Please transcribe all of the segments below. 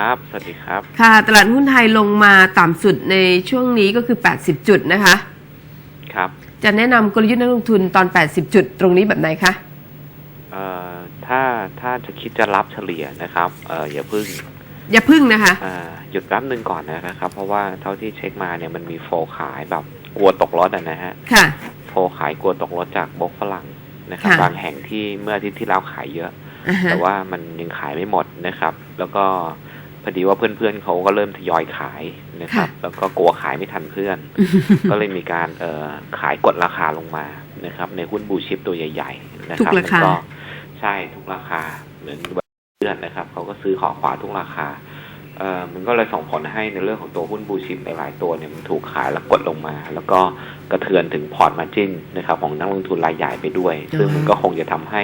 ครับ สวัสดีครับ ค่ะ ตลาดหุ้นไทยลงมาต่ำสุดในช่วงนี้ก็คือ 80 จุดนะคะ ครับ จะแนะนำกลยุทธ์นักลงทุนตอน 80 จุดตรงนี้แบบไหนคะ เอ่อ ถ้า ถ้าจะคิดจะรับเฉลี่ยนะครับ เอ่อ อย่าพึ่ง อย่าพึ่งนะคะอ่าหยุดแป๊บหนึ่งก่อนนะครับ เพราะว่าเท่าที่เช็คมาเนี่ยมันมีโฟลขายแบบกลัวตกรถอะนะฮะ ค่ะ โฟลขายกลัวตกรถจากบล็อกฝรั่งนะครับ ค่ะ บางแห่งที่เมื่ออาทิตย์ที่แล้วขายเยอะ อ่าฮะ แต่ว่ามันยังขายไม่หมดนะครับ แล้วก็ พอดีว่าเพื่อนๆเขาก็เริ่มทยอยขายนะครับ แล้วก็กลัวขายไม่ทันเพื่อน ก็เลยมีการเอ่อขายกดราคาลงมานะครับ ในหุ้นบูชิปตัวใหญ่ ๆ นะคทุรักราคามันก็ใช่ทุกราคาเหมือนเพื่อนนะครับเขาก็ซื้อขอขวาทุกราคาเอ่อ มันก็เลยส่งผลให้ในเรื่องของตัวหุ้นบูชิปหลายตัวเนี่ยมันถูกขายแล้วกดลงมา แล้วก็กระเทือนถึงพอร์ตมาจินนะครับของนักลงทุนรายใหญ่ไปด้วย ซึ่งมันก็คงจะทำให้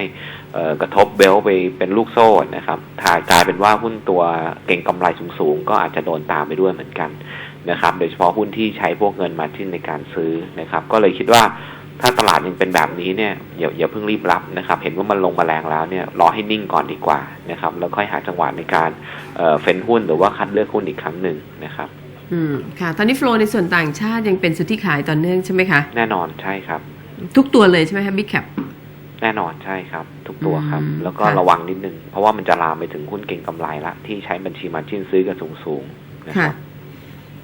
กระทบเบลไปเป็นลูกโซ่นะครับถ้ากลายเป็นว่าหุ้นตัวเก่งกำไรสูงๆ ก็อาจจะโดนตามไปด้วยเหมือนกันนะครับ โดยเฉพาะหุ้นที่ใช้พวกเงินมาทิ้นในการซื้อนะครับ ก็เลยคิดว่า ถ้าตลาดยังเป็นแบบนี้เนี่ยอย่าอย่าเพิ่งรีบรับนะครับ เห็นว่ามันลงมาแรงแล้วเนี่ยรอให้นิ่งก่อนดีกว่านะครับ แล้วค่อยหาจังหวะในการเอ่อเฟ้นหุ้นหรือว่าคัดเลือกหุ้นอีกครั้งหนึ่งนะครับ อืมค่ะ ตอนนี้โฟลในส่วนต่างชาติยังเป็นสุทธิขายต่อเนื่องใช่ไหมคะ แน่นอนใช่ครับ ทุกตัวเลยใช่ไหมคะบิ๊กแคปแน่นอนใช่ครับ ทุกตัวครับอืมแล้วก็ค่ะระวังนิดนึง เพราะว่ามันจะลามไปถึงหุ้นเก่งกำไรละที่ใช้บัญชีมาจิ้นซื้อกันสูงๆนะคค่ะรับ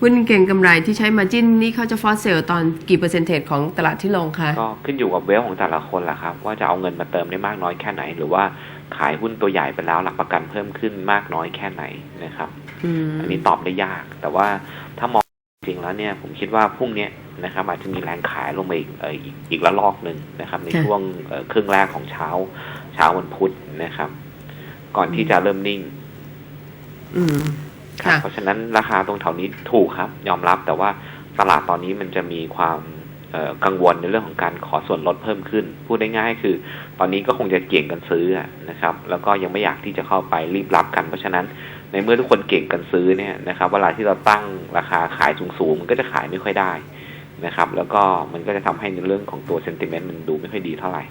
หุ้นเก่งกำไรที่ใช้มาจิ้นนี่เขาจะฟอสเซลตอนกี่เปอร์เซ็นต์เทของตลาดที่ลงคะก็ขึ้นอยู่กับเวลของแต่ละคนแหละครับ ว่าจะเอาเงินมาเติมได้มากน้อยแค่ไหน หรือว่าขายหุ้นตัวใหญ่ไปแล้วหลักประกันเพิ่มขึ้นมากน้อยแค่ไหนนะครับอืมอันนี้ตอบได้ยาก แต่ว่าถ้ามองจริงแล้วเนี่ยผมคิดว่าพรุ่งเนี้ยนะครับอาจจะมีแรงขายลงมาอีกเอ่ออีกอีกระลอกหนึ่งนะครับ ในช่วงเอ่อครึ่งแรกของเช้า เช้าวันพุธนะครับ ก่อนที่จะเริ่มนิ่ง อืมครับค่ะ เพราะฉะนั้นราคาตรงแถวนี้ถูกครับ ยอมรับแต่ว่าตลาดตอนนี้มันจะมีความกังวลในเรื่องของการขอส่วนลดเพิ่มขึ้น พูดได้ง่ายคือ ตอนนี้ก็คงจะเก่งกันซื้อนะครับ แล้วก็ยังไม่อยากที่จะเข้าไปรีบรับกัน เพราะฉะนั้นในเมื่อทุกคนเก่งกันซื้อเนี่ยนะครับ เวลาที่เราตั้งราคาขายสูงๆมันก็จะขายไม่ค่อยได้นะครับ แล้วก็มันก็จะทำให้ในเรื่องของตัวเซนติเมนต์มันดูไม่ค่อยดีเท่าไหร่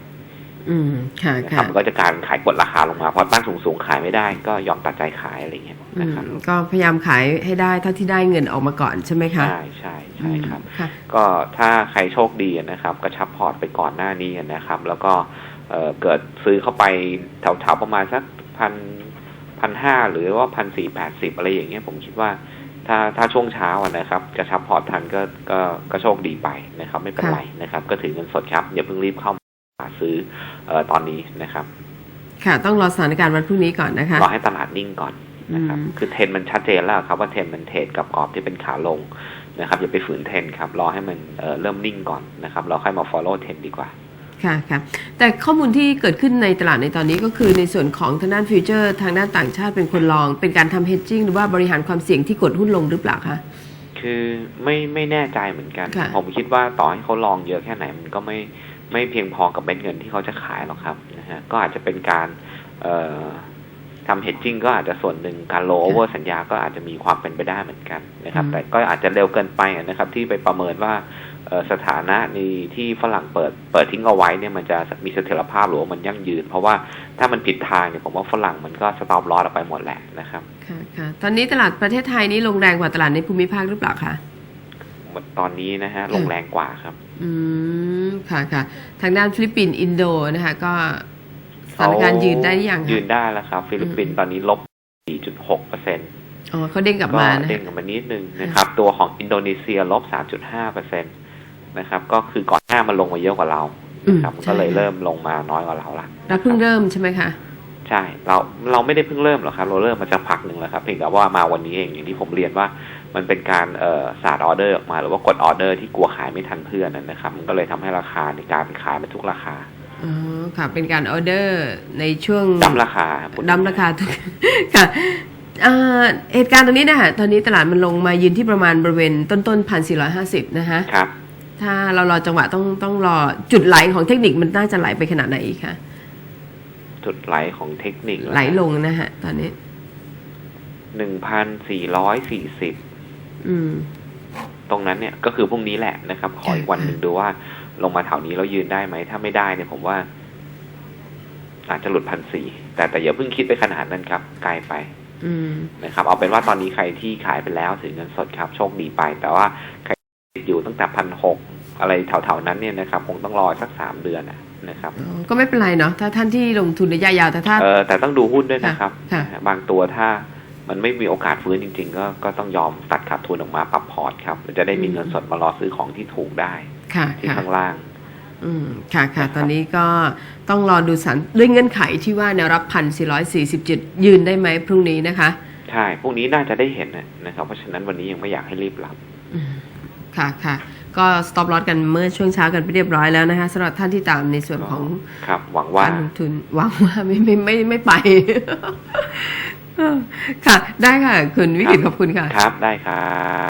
อืมค่ะนะคค่ะรับมันก็จะการขายกดราคาลงมาพอตั้งสูงๆขายไม่ได้ก็ยอมตัดใจขายอะไรอย่างเงี้ยอืนะครับมก็พยายามขายให้ได้เท่าที่ได้เงินออกมาก่อนใช่ไหมคะใช่ใช่ใช่ครับอืมค่ะก็ถ้าใครโชคดีนะครับกระชับพอร์ตไปก่อนหน้านี้นะครับ แล้วก็เอ่อเกิดซื้อเข้าไปแถวๆประมาณสักพันพันห้าหรือว่าพันสี่แปดสิบอะไรอย่างเงี้ยผมคิดว่าถ้าถ้าช่วงเช้าอะนะครับกระชับพอร์ตทันก็ก็ก็โชคดีไปนะครับ ไม่เป็นค่ะไรนะครับ ก็ถือเงินสดครับ อย่าเพิ่งรีบเข้า มาซื้อเอ่อตอนนี้นะครับ ค่ะ ต้องรอสถานการณ์วันพรุ่งนี้ก่อนนะคะรอให้ตลาดนิ่งก่อนนะครับอืมคือเทรนด์มันชัดเจนแล้วครับว่าเทรนด์มันเทรดกับกรอบที่เป็นขาลงนะครับอย่าไปฝืนเทรนด์ครับรอให้มันเอ่อเริ่มนิ่งก่อนนะครับเราค่อยมา follow เทรนด์ดีกว่าค่ะค่ะแต่ข้อมูลที่เกิดขึ้นในตลาดในตอนนี้ก็คือในส่วนของทางด้านฟิวเจอร์ ทางด้านต่างชาติเป็นคนลอง เป็นการทำ hedging หรือว่าบริหารความเสี่ยงที่กดหุ้นลงหรือเปล่าคะคือไม่ไม่แน่ใจเหมือนกันค่ะผมคิดว่าต่อให้เขาลองเยอะแค่ไหนมันก็ไม่ ไม่เพียงพอกับเม็ดเงินที่เขาจะขายหรอกครับนะฮะก็อาจจะเป็นการเอ่อทำ hedging ก็อาจจะส่วนหนึ่งการ roll over สัญญาก็อาจจะมีความเป็นไปได้เหมือนกันนะครับอืมแต่ก็อาจจะเร็วเกินไปนะครับ ที่ไปประเมินว่าเอ่อสถานะในที่ฝรั่งเปิดเปิดทิ้งเอาไว้เนี่ยมันจะมีเสถียรภาพหรือว่ามันยั่งยืน เพราะว่าถ้ามันผิดทางเนี่ยผมว่าฝรั่งมันก็สต็อปลอสออกไปหมดแหละนะครับค่ะค่ะตอนนี้ตลาดประเทศไทยนี้ลงแรงกว่าตลาดในภูมิภาคหรือเปล่าคะตอนนี้นะฮะลงแรงกว่าครับ อืม ค่ะค่ะ ทางด้านฟิลิปปินส์อินโดนะคะ ก็สถานการณ์ยืนได้หรือยังยืคะนได้แล้วครับ ฟิลิปปินอืส์มตอนนี้ลบ 4.6เปอร์เซ็นต์อ๋อเขาเด้งกลับก็มานะเด้งกลับมานิดนึงนะครับ ตัวของอินโดนีเซียลบ 3.5เปอร์เซ็นต์นะครับ ก็คือก่อนหน้ามันลงมาเยอะกว่าเรานะครับมันก็เลยเริ่มลงมาน้อยกว่าเราละเราเพิ่งเริ่มใช่ไหมคะ ใช่ เราเราไม่ได้เพิ่งเริ่มหรอกครับเราเริ่มมาจากพักหนึ่งแล้วครับเพียงแต่ว่ามาวันนี้เองอย่างที่ผมเรียนว่ามันเป็นการเอ่อสาดออเดอร์ออกมาหรือว่ากดออเดอร์ที่กลัวขายไม่ทันเพื่อนนั่นนะครับ มันก็เลยทำให้ราคาในการขายไปทุกราคาอ๋อค่ะเป็นการออเดอร์ในช่วงดั้มราคาพูดั้มราคาทุกค่ะอ่าเหตุการณ์ตรงนี้นะคะตอนนี้ตลาดมันลงมายืนที่ประมาณบริเวณต้นต้นพันสี่ร้อยห้าสิบนะคะครับ ถ้าเรารอจังหวะต้องต้องรอจุดไหลของเทคนิคมันน่าจะไหลไปขนาดไหนอีกคะ จุดไหลของเทคนิคไหลลงนะฮะ ตอนนี้หนึ่งพันสี่ร้อยสี่สิบอืมตรงนั้นเนี่ยก็คือพรุ่งนี้แหละนะครับ ขออีกวันหนึ่งดูว่า ลงมาแถวนี้แล้วยืนได้ไหม ถ้าไม่ได้เนี่ยผมว่า อาจจะหลุดพันสี่แต่แต่อย่าเพิ่งคิดไปขนาดนั้นครับไกลไปอืมนะครับ เอาเป็นว่าตอนนี้ใครที่ขายไปแล้วถือเงินสดครับ โชคดีไป แต่ว่าใครติดอยู่ตั้งแต่พันหก อะไรแถวๆนั้นเนี่ยนะครับคงต้องรอสักสามเดือนนะนะครับอ๋อก็ไม่เป็นไรเนาะถ้าท่านที่ลงทุนระยะยาวแต่ถ้าเออแต่ต้องดูหุ้นด้วยนะครับค่ะนะฮะบางตัวถ้ามันไม่มีโอกาสฟื้นจริง ๆ ก็ก็ต้องยอมตัดขาดทุนออกมาปรับพอร์ตครับมันจะได้มีเงินสดมารอซื้อของที่ถูกได้ค่ะที่ค่ะข้างล่างอืมค่ะค่ะตอนนี้ก็ต้องรอดูสันด้วยเงื่อนไขที่ว่าแนวรับพันสี่ร้อยสี่สิบจุดยืนได้ไหมพรุ่งนี้นะคะ ใช่พวกนี้น่าจะได้เห็นนะนะครับ เพราะฉะนั้นวันนี้ยังไม่อยากให้รีบรับอืมค่ะค่ะ ก็ stop loss กันเมื่อช่วงเช้ากันไปเรียบร้อยแล้วนะคะสำหรับท่านที่ตามในส่วนของครับ หวังว่ากา รลงทุนหวังว่าไม่ไม่ไม่ไม่ไป ค่ะ ได้ค่ะ คุณวิกฤตขอบคุณค่ะ ครับได้ครับ